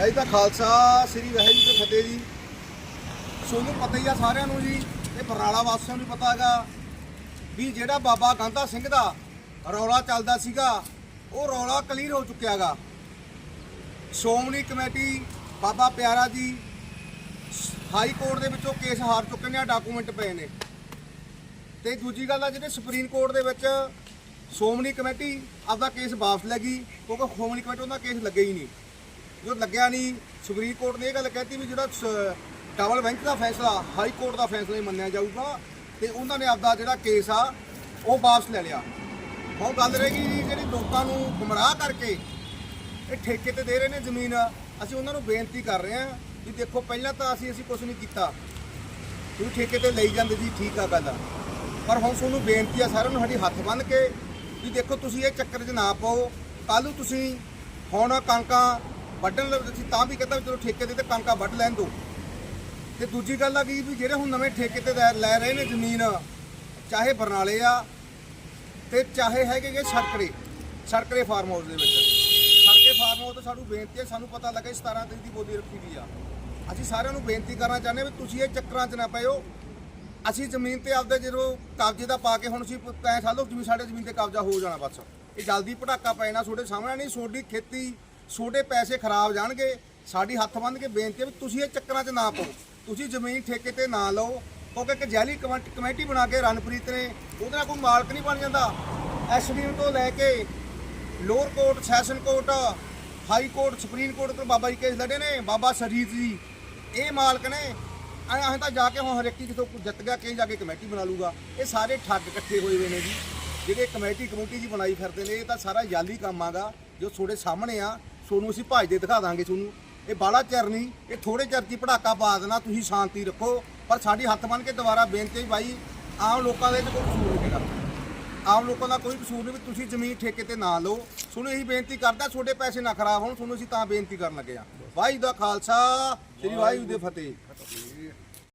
ਖਾਲਸਾ, ਸ੍ਰੀ ਵਾਹਿਗੁਰੂ ਜੀ ਕੀ ਫਤਿਹ ਜੀ। ਸੋਨੂੰ ਪਤਾ ਹੀ ਆ ਸਾਰਿਆਂ ਨੂੰ ਜੀ, ਇਹ ਬਰਨਾਲਾ ਵਾਸੀਆਂ ਨੂੰ ਵੀ ਪਤਾ ਹੈਗਾ ਵੀ ਜਿਹੜਾ ਬਾਬਾ ਗਾਂਧਾ ਸਿੰਘ ਦਾ ਰੌਲਾ ਚੱਲਦਾ ਸੀਗਾ, ਉਹ ਰੌਲਾ ਕਲੀਅਰ ਹੋ ਚੁੱਕਿਆ ਚੁੱਕਿਆਗਾ ਸ਼੍ਰੋਮਣੀ ਕਮੇਟੀ ਬਾਬਾ ਪਿਆਰਾ ਜੀ, ਹਾਈ ਕੋਰਟ ਦੇ ਵਿੱਚੋਂ ਕੇਸ ਹਾਰ ਚੁੱਕੇ ਨੇ ਡਾਕੂਮੈਂਟ ਪਏ ਨੇ। ਤੇ ਦੂਜੀ ਗੱਲ ਆ, ਜਿਹੜੇ ਸੁਪਰੀਮ ਕੋਰਟ ਦੇ ਵਿੱਚ ਸ਼੍ਰੋਮਣੀ ਕਮੇਟੀ ਆਪਦਾ ਕੇਸ ਵਾਪਸ ਲੈ ਗਈ, ਕਿਉਂਕਿ ਸ਼੍ਰੋਮਣੀ ਕਮੇਟੀ ਉਹਦਾ ਕੇਸ ਲੱਗੇ ਹੀ ਨਹੀਂ। ਜੋ ਲੱਗਿਆ ਨਹੀਂ, ਸੁਪਰੀਮ ਕੋਰਟ ਨੇ ਇਹ ਗੱਲ ਕਹਿਤੀ ਵੀ ਜਿਹੜਾ ਸ- ਡਬਲ ਬੈਂਚ ਦਾ ਫੈਸਲਾ, ਹਾਈ ਕੋਰਟ ਦਾ ਫੈਸਲਾ ਹੀ ਮੰਨਿਆ ਜਾਊਗਾ ਤੇ ਉਹਨਾਂ ਨੇ ਆਪਦਾ ਜਿਹੜਾ ਕੇਸ ਆ, ਉਹ ਵਾਪਸ ਲੈ ਲਿਆ। ਹੁਣ ਗੱਲ ਰਹੀ ਜੀ, ਜਿਹੜੇ ਲੋਕਾਂ ਨੂੰ ਗੁੰਮਰਾਹ ਕਰਕੇ ਇਹ ਠੇਕੇ ਤੇ ਦੇ ਰਹੇ ਨੇ ਜ਼ਮੀਨ, ਅਸੀਂ ਉਹਨਾਂ ਨੂੰ ਬੇਨਤੀ ਕਰ ਰਹੇ ਹਾਂ ਵੀ ਦੇਖੋ, ਪਹਿਲਾਂ ਤਾਂ ਅਸੀਂ ਅਸੀਂ ਕੁਝ ਨਹੀਂ ਕੀਤਾ। ਤੁਸੀਂ ਠੇਕੇ ਤੇ ਲਈ ਜਾਂਦੇ ਜੀ, ਠੀਕ ਆ ਗੱਲ। ਪਰ ਹੁਣ ਤੁਹਾਨੂੰ ਬੇਨਤੀ ਆ ਸਾਰਿਆਂ ਨੂੰ, ਸਾਡੀ ਹੱਥ ਬੰਨ੍ਹ ਕੇ ਵੀ ਦੇਖੋ, ਤੁਸੀਂ ਇਹ ਚੱਕਰ 'ਚ ਨਾ ਪਾਓ। ਕੱਲ ਨੂੰ ਤੁਸੀਂ ਹੁਣ ਕਣਕਾਂ ਵੱਢਣ ਲੱਗੇ ਅਸੀਂ ਤਾਂ ਵੀ ਕਹਿੰਦਾ ਵੀ ਚਲੋ ਠੇਕੇ ਤੇ ਤੇ ਕਣਕਾਂ ਵੱਢ ਲੈਣ ਦਿਓ ਤੇ ਦੂਜੀ ਗੱਲ ਆ ਗਈ ਵੀ ਜਿਹੜੇ ਹੁਣ ਨਵੇਂ ਠੇਕੇ ਤੇ ਲੈ- ਲੈ ਰਹੇ ਨੇ ਜ਼ਮੀਨ, ਚਾਹੇ ਬਰਨਾਲੇ ਆ ਤੇ ਚਾਹੇ ਹੈਗੇ ਗੇ ਸੜਕੜੇ ਸੜਕੜੇ ਫਾਰਮ ਹਾਊਸ ਦੇ ਵਿੱਚ। ਸੜਕੇ ਫਾਰਮ ਹਾਊਸ ਤੋਂ ਸਾਨੂੰ ਬੇਨਤੀ ਹੈ ਸਾਨੂੰ ਪਤਾ ਲੱਗਾ 17 ਤਰੀਕ ਦੀ ਬੋਲੀ ਰੱਖੀ ਵੀ ਆ। ਅਸੀਂ ਸਾਰਿਆਂ ਨੂੰ ਬੇਨਤੀ ਕਰਨਾ ਚਾਹੁੰਦੇ ਹਾਂ ਵੀ ਤੁਸੀਂ ਇਹ ਚੱਕਰਾਂ 'ਚ ਨਾ ਪਇਓ। ਅਸੀਂ ਜ਼ਮੀਨ ਤੇ ਆਪਦੇ ਜਦੋਂ ਕਬਜ਼ੇ ਦਾ ਪਾ ਕੇ ਹੁਣ ਅਸੀਂ ਕਹੇ ਸਾਲੋ ਜ਼ਮੀਨ ਸਾਡੇ ਜ਼ਮੀਨ ਤੇ ਕਬਜ਼ਾ ਹੋ ਜਾਣਾ ਬਸ। ਇਹ ਜਲਦੀ ਪਟਾਕਾ ਪੈਣਾ ਤੁਹਾਡੇ ਸਾਹਮਣੇ, ਨਹੀਂ, ਤੁਹਾਡੀ ਖੇਤੀ ਤੁਹਾਡੇ ਪੈਸੇ ਖਰਾਬ ਜਾਣਗੇ, ਸਾਡੀ ਹੱਥ ਬੰਨ੍ਹ ਕੇ ਬੇਨਤੀ ਹੈ ਵੀ ਤੁਸੀਂ ਇਹ ਚੱਕਰਾਂ 'ਚ ਨਾ ਪਾਓ। ਤੁਸੀਂ ਜ਼ਮੀਨ ਠੇਕੇ ਤੇ ਨਾ ਲਓ, ਕਿਉਂਕਿ ਇੱਕ ਜੈਲੀ ਕਮੇਟੀ ਕਮੇਟੀ ਬਣਾ ਕੇ ਰਣਪ੍ਰੀਤ ਨੇ, ਉਹਦੇ ਨਾਲ ਕੋਈ ਮਾਲਕ ਨਹੀਂ ਬਣ ਜਾਂਦਾ। ਐਸਡੀਐਮ ਤੋਂ ਲੈ ਕੇ lower court, session court, high court, supreme court ਤੋਂ ਬਾਬਾ ਜੀ ਕੇਸ ਲੜੇ ਨੇ, ਬਾਬਾ ਸਰੀਤ ਜੀ। ਇਹ ਮਾਲਕ ਨੇ ਅਸੀਂ ਤਾਂ ਜਾ ਕੇ ਹੁਣ ਹਰੇਕੀ ਕਿਤੋਂ ਜਿੱਤ ਗਿਆ, ਕਹੀਂ ਜਾ ਕੇ ਕਮੇਟੀ ਬਣਾ ਲੂਗਾ ਇਹ ਸਾਰੇ ਠੱਗ ਇਕੱਠੇ ਹੋਏ ਹੋਏ ਨੇ ਜੀ। ਜਿਹੜੇ ਕਮੇਟੀ ਕਮੇਟੀ ਜੀ ਬਣਾਈ ਫਿਰਦੇ ਨੇ, ਇਹ ਤਾਂ ਸਾਰਾ ਜਾਲੀ ਕੰਮ ਆਗਾ, ਜੋ ਤੁਹਾਡੇ ਸਾਹਮਣੇ ਆ। ਤੁਹਾਨੂੰ ਅਸੀਂ ਭੱਜਦੇ ਦਿਖਾ ਦਾਂਗੇ ਤੁਹਾਨੂੰ। ਇਹ ਬਾਲਾ ਚਿਰ ਨਹੀਂ, ਇਹ ਥੋੜੇ ਚਿਰ 'ਚ ਪੜਾਕਾ ਪਾ ਦੇਣਾ, ਤੁਸੀਂ ਸ਼ਾਂਤੀ ਰੱਖੋ। ਪਰ ਸਾਡੀ ਹੱਥ ਬੰਨ ਕੇ ਦੁਬਾਰਾ ਬੇਨਤੀ ਬਾਈ, ਆਮ ਲੋਕਾਂ ਦੇ ਵਿੱਚ ਕੋਈ ਕਸੂਰ ਨਹੀਂ ਹੈਗਾ। ਆਮ ਲੋਕਾਂ ਦਾ ਕੋਈ ਕਸੂਰ ਨਹੀਂ ਵੀ ਤੁਸੀਂ ਜ਼ਮੀਨ ਠੇਕੇ ਤੇ ਨਾ ਲਓ। ਤੁਹਾਨੂੰ ਇਹੀ ਬੇਨਤੀ ਕਰਦਾ, ਤੁਹਾਡੇ ਪੈਸੇ ਨਾ ਖਰਾਬ ਹੋਣ, ਤੁਹਾਨੂੰ ਅਸੀਂ ਤਾਂ ਬੇਨਤੀ ਕਰਨ ਲੱਗੇ ਆ ਵਾਹਿਗੁਰੂ ਦਾ ਖਾਲਸਾ, ਸ੍ਰੀ ਵਾਹਿਗੁਰੂ ਦੀ ਫਤਿਹ।